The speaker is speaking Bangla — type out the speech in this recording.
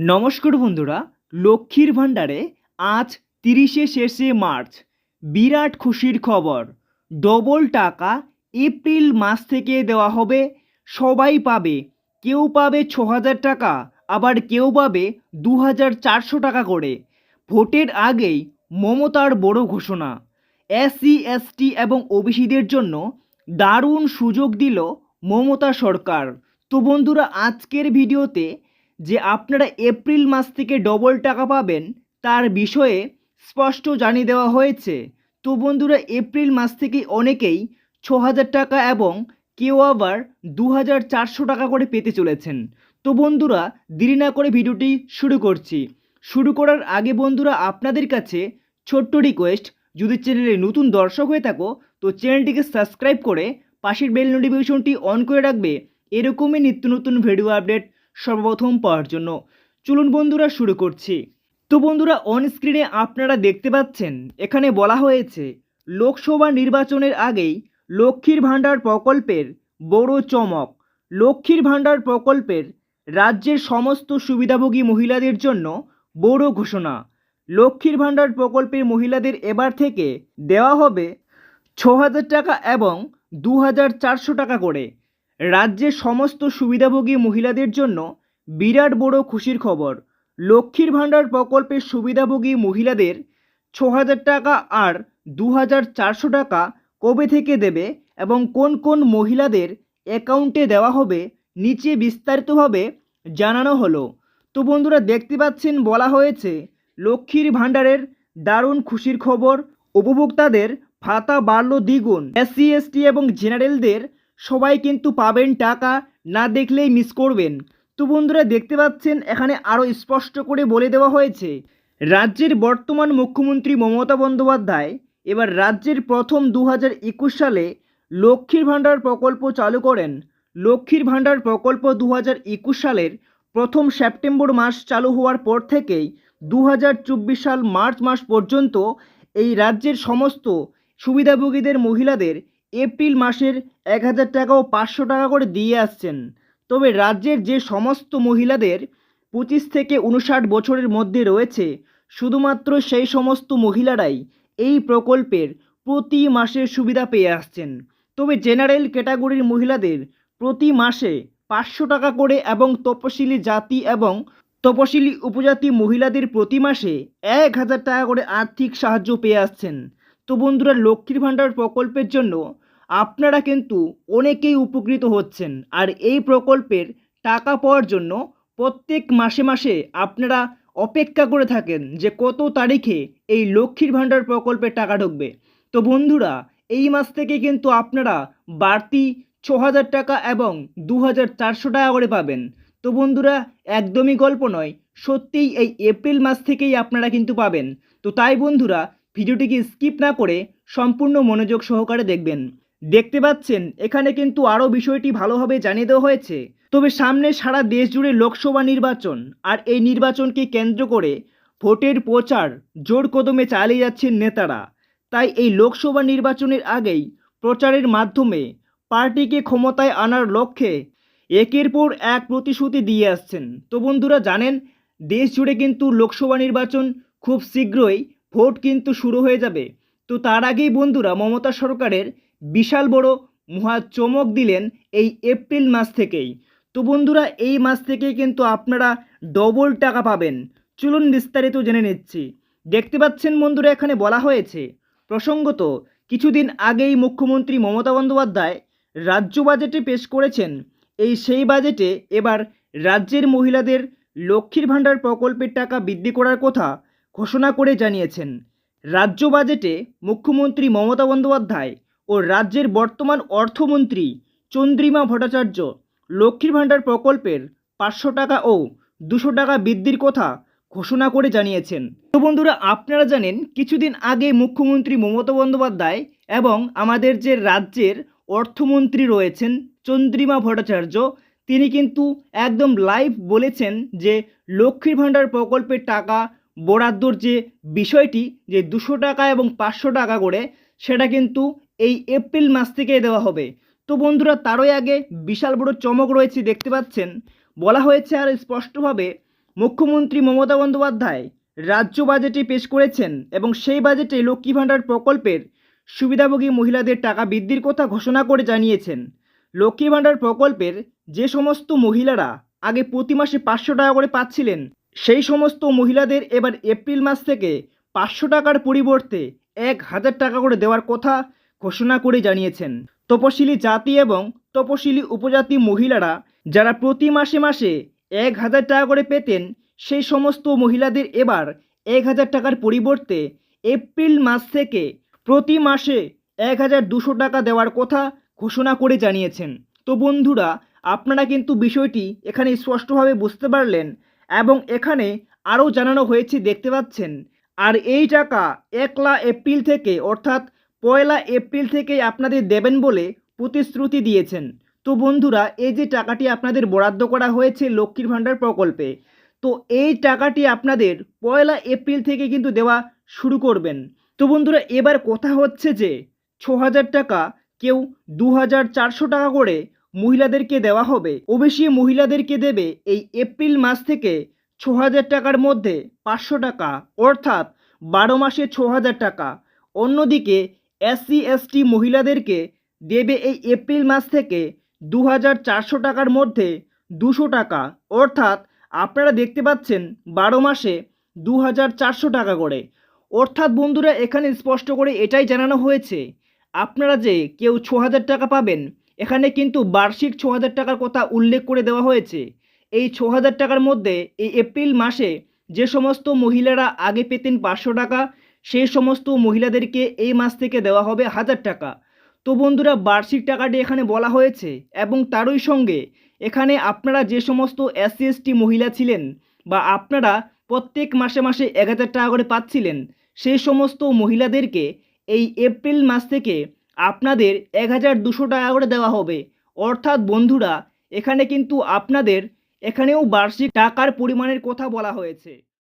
নমস্কার বন্ধুরা, লক্ষ্মীর ভাণ্ডারে আজ তিরিশে শেষে মার্চ। বিরাট খুশির খবর। ডবল টাকা এপ্রিল মাস থেকে দেওয়া হবে। সবাই পাবে। কেউ পাবে ছ হাজার টাকা, আবার কেউ পাবে দু হাজার চারশো টাকা করে। ভোটের আগেই মমতার বড় ঘোষণা। এসসি এসটি এবং ওবিসিদের জন্য দারুণ সুযোগ দিল মমতা সরকার। তো বন্ধুরা, আজকের ভিডিওতে যে আপনারা এপ্রিল মাস থেকে ডবল টাকা পাবেন, তার বিষয়ে স্পষ্ট জানিয়ে দেওয়া হয়েছে। তো বন্ধুরা, এপ্রিল মাস থেকে অনেকেই ছ হাজার টাকা এবং কেউ আবার দু হাজার চারশো টাকা করে পেতে চলেছেন। তো বন্ধুরা, দেরি না করে ভিডিওটি শুরু করছি। শুরু করার আগে বন্ধুরা, আপনাদের কাছে ছোট্ট রিকোয়েস্ট যদি চ্যানেলে নতুন দর্শক হয়ে থাকো, তো চ্যানেলটিকে সাবস্ক্রাইব করে পাশের বেল নোটিফিকেশনটি অন করে রাখবে। এরকমই নিত্য নতুন ভিডিও আপডেট সর্বপ্রথম পাওয়ার জন্য। চলুন বন্ধুরা, শুরু করছি। তো বন্ধুরা অন স্ক্রিনে আপনারা দেখতে পাচ্ছেন, এখানে বলা হয়েছে, লোকসভা নির্বাচনের আগেই লক্ষ্মীর ভাণ্ডার প্রকল্পের বড় চমক। লক্ষ্মীর ভাণ্ডার প্রকল্পের রাজ্যের সমস্ত সুবিধাভোগী মহিলাদের জন্য বড় ঘোষণা। লক্ষ্মীর ভাণ্ডার প্রকল্পের মহিলাদের এবার থেকে দেওয়া হবে ছ হাজার টাকা এবং দু হাজার চারশো টাকা করে। রাজ্যের সমস্ত সুবিধাভোগী মহিলাদের জন্য বিরাট বড় খুশির খবর। লক্ষ্মীর ভাণ্ডার প্রকল্পের সুবিধাভোগী মহিলাদের ছ হাজার টাকা আর দু হাজার চারশো টাকা কবে থেকে দেবে এবং কোন কোন মহিলাদের অ্যাকাউন্টে দেওয়া হবে, নিচে বিস্তারিতভাবে জানানো হলো। তো বন্ধুরা, দেখতে পাচ্ছেন বলা হয়েছে, লক্ষ্মীর ভাণ্ডারের দারুণ খুশির খবর। উপভোক্তাদের ভাতা বাড়ল দ্বিগুণ। এসসি, এসটি এবং জেনারেলদের সবাই কিন্তু পাবেন টাকা, না দেখলেই মিস করবেন। তো বন্ধুরা, দেখতে পাচ্ছেন, এখানে আরও স্পষ্ট করে বলে দেওয়া হয়েছে। রাজ্যের বর্তমান মুখ্যমন্ত্রী মমতা বন্দ্যোপাধ্যায় এবার রাজ্যের প্রথম দু হাজার একুশ সালে লক্ষ্মীর ভাণ্ডার প্রকল্প চালু করেন। লক্ষ্মীর ভাণ্ডার প্রকল্প দু হাজার একুশ সালের প্রথম সেপ্টেম্বর মাস চালু হওয়ার পর থেকেই দু হাজার চব্বিশ সাল মার্চ মাস পর্যন্ত এই রাজ্যের সমস্ত সুবিধাভোগীদের, মহিলাদের এপ্রিল মাসের এক হাজার টাকা ও পাঁচশো টাকা করে দিয়ে আসছেন। তবে রাজ্যের যে সমস্ত মহিলাদের পঁচিশ থেকে উনষাট বছরের মধ্যে রয়েছে, শুধুমাত্র সেই সমস্ত মহিলারাই এই প্রকল্পের প্রতি মাসে সুবিধা পেয়ে আসছেন। তবে জেনারেল ক্যাটাগরির মহিলাদের প্রতি মাসে পাঁচশো টাকা করে এবং তপশিলি জাতি এবং তপশিলি উপজাতি মহিলাদের প্রতি মাসে এক হাজার টাকা করে আর্থিক সাহায্য পেয়ে আসছেন। তো বন্ধুরা লক্ষ্মীর ভাণ্ডার প্রকল্পের জন্য আপনারা কিন্তু অনেকেই উপকৃত হচ্ছেন। আর এই প্রকল্পের টাকা পাওয়ার জন্য প্রত্যেক মাসে মাসে আপনারা অপেক্ষা করে থাকেন যে কত তারিখে এই লক্ষ্মীর ভাণ্ডার প্রকল্পের টাকা ঢুকবে। তো বন্ধুরা, এই মাস থেকে কিন্তু আপনারা বাড়তি ছ হাজার টাকা এবং দু হাজার চারশো টাকা করে পাবেন। তো বন্ধুরা, একদমই গল্প নয়, সত্যিই এই এপ্রিল মাস থেকেই আপনারা কিন্তু পাবেন। তো তাই বন্ধুরা ভিডিওটিকে স্কিপ না করে সম্পূর্ণ মনোযোগ সহকারে দেখবেন। দেখতে পাচ্ছেন, এখানে কিন্তু আরও বিষয়টি ভালোভাবে জানিয়ে দেওয়া হয়েছে। তবে সামনে সারা দেশ জুড়ে লোকসভা নির্বাচন আর এই নির্বাচনকে কেন্দ্র করে ভোটের প্রচার জোর কদমে চালিয়ে যাচ্ছেন নেতারা। তাই এই লোকসভা নির্বাচনের আগেই প্রচারের মাধ্যমে পার্টিকে ক্ষমতায় আনার লক্ষ্যে একের পর এক প্রতিশ্রুতি দিয়ে আসছেন। তো বন্ধুরা, জানেন, দেশ জুড়ে কিন্তু লোকসভা নির্বাচন খুব শীঘ্রই ভোট কিন্তু শুরু হয়ে যাবে। তো তার আগেই বন্ধুরা মমতা সরকারের বিশাল বড় মহা চমক দিলেন এই এপ্রিল মাস থেকেই। তো বন্ধুরা এই মাস থেকেই কিন্তু আপনারা ডবল টাকা পাবেন। চলুন বিস্তারিত জেনে নিচ্ছি। দেখতে পাচ্ছেন বন্ধুরা এখানে বলা হয়েছে, প্রসঙ্গত কিছুদিন আগেই মুখ্যমন্ত্রী মমতা বন্দ্যোপাধ্যায় রাজ্য বাজেটে পেশ করেছেন। এই সেই বাজেটে এবার রাজ্যের মহিলাদের লক্ষ্মীর ভাণ্ডার প্রকল্পের টাকা বৃদ্ধি করার কথা ঘোষণা করে জানিয়েছেন। রাজ্য বাজেটে মুখ্যমন্ত্রী মমতা বন্দ্যোপাধ্যায় ও রাজ্যের বর্তমান অর্থমন্ত্রী চন্দ্রিমা ভট্টাচার্য লক্ষ্মীর ভাণ্ডার প্রকল্পের পাঁচশো টাকা ও দুশো টাকা বৃদ্ধির কথা ঘোষণা করে জানিয়েছেন। তো বন্ধুরা, আপনারা জানেন, কিছুদিন আগে মুখ্যমন্ত্রী মমতা বন্দ্যোপাধ্যায় এবং আমাদের যে রাজ্যের অর্থমন্ত্রী রয়েছেন চন্দ্রিমা ভট্টাচার্য, তিনি কিন্তু একদম লাইভ বলেছেন যে লক্ষ্মীর ভাণ্ডার প্রকল্পের টাকা বরাদ্দর যে বিষয়টি, যে দুশো টাকা এবং পাঁচশো টাকা করে, সেটা কিন্তু এই এপ্রিল মাস থেকে দেওয়া হবে। তো বন্ধুরা, তারই আগে বিশাল বড় চমক রয়েছে, দেখতে পাচ্ছেন। বলা হয়েছে আর স্পষ্টভাবে, মুখ্যমন্ত্রী মমতা বন্দ্যোপাধ্যায় রাজ্য বাজেটে পেশ করেছেন এবং সেই বাজেটে লক্ষ্মী ভাণ্ডার প্রকল্পের সুবিধাভোগী মহিলাদের টাকা বৃদ্ধির কথা ঘোষণা করে জানিয়েছেন। লক্ষ্মী ভাণ্ডার প্রকল্পের যে সমস্ত মহিলারা আগে প্রতি মাসে পাঁচশো টাকা করে পাচ্ছিলেন সেই সমস্ত মহিলাদের এবার এপ্রিল মাস থেকে পাঁচশো টাকার পরিবর্তে এক হাজার টাকা করে দেওয়ার কথা ঘোষণা করে জানিয়েছেন। তপশিলি জাতি এবং তপশিলি উপজাতি মহিলারা যারা প্রতি মাসে মাসে এক হাজার টাকা করে পেতেন, সেই সমস্ত মহিলাদের এবার এক হাজার টাকার পরিবর্তে এপ্রিল মাস থেকে প্রতি মাসে এক হাজার দুশো টাকা দেওয়ার কথা ঘোষণা করে জানিয়েছেন। তো বন্ধুরা, আপনারা কিন্তু বিষয়টি এখানে স্পষ্টভাবে বুঝতে পারলেন। এবং এখানে আরও জানানো হয়েছে, দেখতে পাচ্ছেন। আর এই টাকা একলা এপ্রিল থেকে, অর্থাৎ পয়লা এপ্রিল থেকে আপনাদের দেবেন বলে প্রতিশ্রুতি দিয়েছেন। তো বন্ধুরা, এই যে টাকাটি আপনাদের বরাদ্দ করা হয়েছে লক্ষ্মীর ভাণ্ডার প্রকল্পে, তো এই টাকাটি আপনাদের পয়লা এপ্রিল থেকে কিন্তু দেওয়া শুরু করবেন। তো বন্ধুরা, এবার কথা হচ্ছে যে ছ হাজার টাকা কেউ দু হাজার চারশো টাকা করে মহিলাদেরকে দেওয়া হবে। ওবেসি মহিলাদেরকে দেবে এই এপ্রিল মাস থেকে ছ হাজার টাকার মধ্যে পাঁচশো টাকা, অর্থাৎ বারো মাসে ছ হাজার টাকা। অন্যদিকে এসসি, এসটি মহিলাদেরকে দেবে এই এপ্রিল মাস থেকে দু হাজার চারশো টাকার মধ্যে দুশো টাকা, অর্থাৎ আপনারা দেখতে পাচ্ছেন বারো মাসে দু হাজার চারশো টাকা করে। অর্থাৎ বন্ধুরা, এখানে স্পষ্ট করে এটাই জানানো হয়েছে। আপনারা যে কেউ ছ হাজার টাকা পাবেন এখানে কিন্তু বার্ষিক ছ হাজার টাকার কথা উল্লেখ করে দেওয়া হয়েছে। এই ছ হাজার টাকার মধ্যে এই এপ্রিল মাসে যে সমস্ত মহিলারা আগে পেতেন পাঁচশো টাকা, সেই সমস্ত মহিলাদেরকে এই মাস থেকে দেওয়া হবে হাজার টাকা। তো বন্ধুরা, বার্ষিক টাকাটি এখানে বলা হয়েছে এবং তারই সঙ্গে এখানে আপনারা যে সমস্ত এসসি, এসটি মহিলা ছিলেন বা আপনারা প্রত্যেক মাসে মাসে এক হাজার টাকা করে পাচ্ছিলেন, সেই সমস্ত মহিলাদেরকে এই এপ্রিল মাস থেকে আপনাদের এক হাজার দুশো টাকা করে দেওয়া হবে। অর্থাৎ বন্ধুরা, এখানে কিন্তু আপনাদের এখানেও বার্ষিক টাকার পরিমাণের কথা বলা হয়েছে।